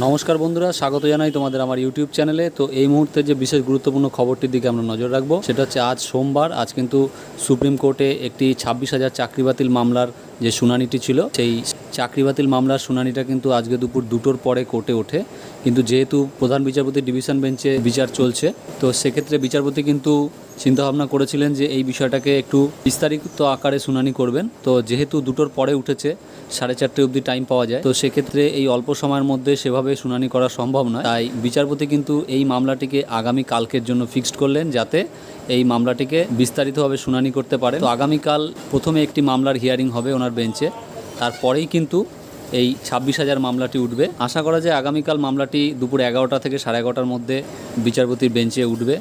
নমস্কার বন্ধুরা, স্বাগত জানাই তোমাদের আমার ইউটিউব চ্যানেলে তো এই মুহূর্তে যে বিশেষ গুরুত্বপূর্ণ খবরটির দিকে আমরা নজর রাখব, সেটা হচ্ছে আজ সোমবার, আজ কিন্তু সুপ্রিম কোর্টে একটি ছাব্বিশ হাজার চাকরি বাতিল মামলার যে শুনানিটি ছিল, সেই চাকরি বাতিল মামলার শুনানিটা কিন্তু আজকে দুপুর দুটোর পরে কোর্টে ওঠে। কিন্তু যেহেতু প্রধান বিচারপতি ডিভিশন বেঞ্চে বিচার চলছে, তো সেক্ষেত্রে বিচারপতি কিন্তু চিন্তাভাবনা করেছিলেন যে এই বিষয়টাকে একটু বিস্তারিত আকারে শুনানি করবেন। তো যেহেতু দুটোর পরে উঠেছে, সাড়ে চারটে অবধি টাইম পাওয়া যায়। তো সেক্ষেত্রে এই অল্প সময়ের মধ্যে সেভাবে শুনানি করা সম্ভব নয়। তাই বিচারপতি কিন্তু এই মামলাটিকে আগামী কালকের জন্য ফিক্সড করলেন যাতে এই মামলাটিকে বিস্তারিতভাবে শুনানি করতে পারে। তো আগামীকাল প্রথমে একটি মামলার হিয়ারিং হবে ওনার বেঞ্চে। তারপরেই কিন্তু এই ছাব্বিশ হাজার মামলাটি উঠবে। আশা করা যায় আগামীকাল মামলাটি দুপুর এগারোটা থেকে সাড়ে এগারোটার মধ্যে বিচারপতির বেঞ্চে উঠবে।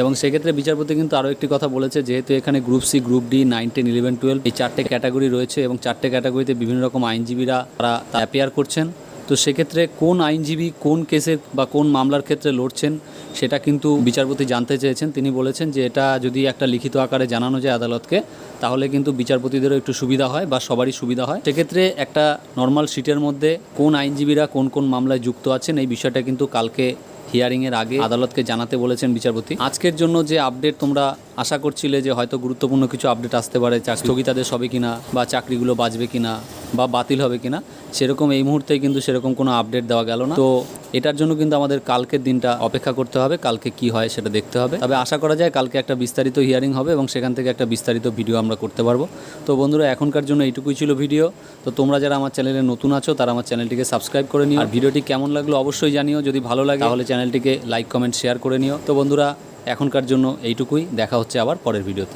এবং সেক্ষেত্রে বিচারপতি কিন্তু আরও একটি কথা বলেছে, যেহেতু এখানে group C, group D, nine, ten, eleven, twelve এই চারটে ক্যাটাগরি রয়েছে এবং চারটে ক্যাটাগরিতে বিভিন্ন রকম আইনজীবীরা তারা অ্যাপেয়ার করছেন। তো সেক্ষেত্রে কোন আইনজীবী কোন কেসের বা কোন মামলার ক্ষেত্রে লড়ছেন, সেটা কিন্তু বিচারপতি জানতে চেয়েছেন। তিনি বলেছেন যে এটা যদি একটা লিখিত আকারে জানানো যায় আদালতকে, তাহলে কিন্তু বিচারপতিদেরও একটু সুবিধা হয় বা সবারই সুবিধা হয়। সেক্ষেত্রে একটা নর্মাল সিটের মধ্যে কোন আইনজীবীরা কোন কোন মামলায় যুক্ত আছেন, এই বিষয়টা কিন্তু কালকে হিয়ারিংয়ের আগে আদালতকে জানাতে বলেছেন বিচারপতি। আজকের জন্য যে আপডেট তোমরা আশা করছিলে যে হয়তো গুরুত্বপূর্ণ কিছু আপডেট আসতে পারে স্থগিতাদেশ হবে কিনা বা চাকরিগুলো বাঁচবে কিনা বা বাতিল হবে কিনা, সেরকম এই মুহূর্তে কিন্তু সেরকম কোনো আপডেট দেওয়া গেল না। তো এটার জন্য কিন্তু আমাদের কালকের দিনটা অপেক্ষা করতে হবে, কালকে কি হয় সেটা দেখতে হবে। তবে আশা করা যায় কালকে একটা বিস্তারিত হিয়ারিং হবে এবং সেখান থেকে একটা বিস্তারিত ভিডিও আমরা করতে পারব। তো বন্ধুরা, এখনকার জন্য এইটুকুই ছিল ভিডিও তো তোমরা যারা আমার চ্যানেলে নতুন আছো, তারা আমার চ্যানেলটিকে সাবস্ক্রাইব করে নিও। আর ভিডিওটি কেমন লাগল অবশ্যই জানিও। যদি ভালো লাগে, তাহলে চ্যানেলটিকে লাইক কমেন্ট শেয়ার করে নিও। তো বন্ধুরা এখনকার জন্য এইটুকুই। দেখা হচ্ছে আবার পরের ভিডিওতে।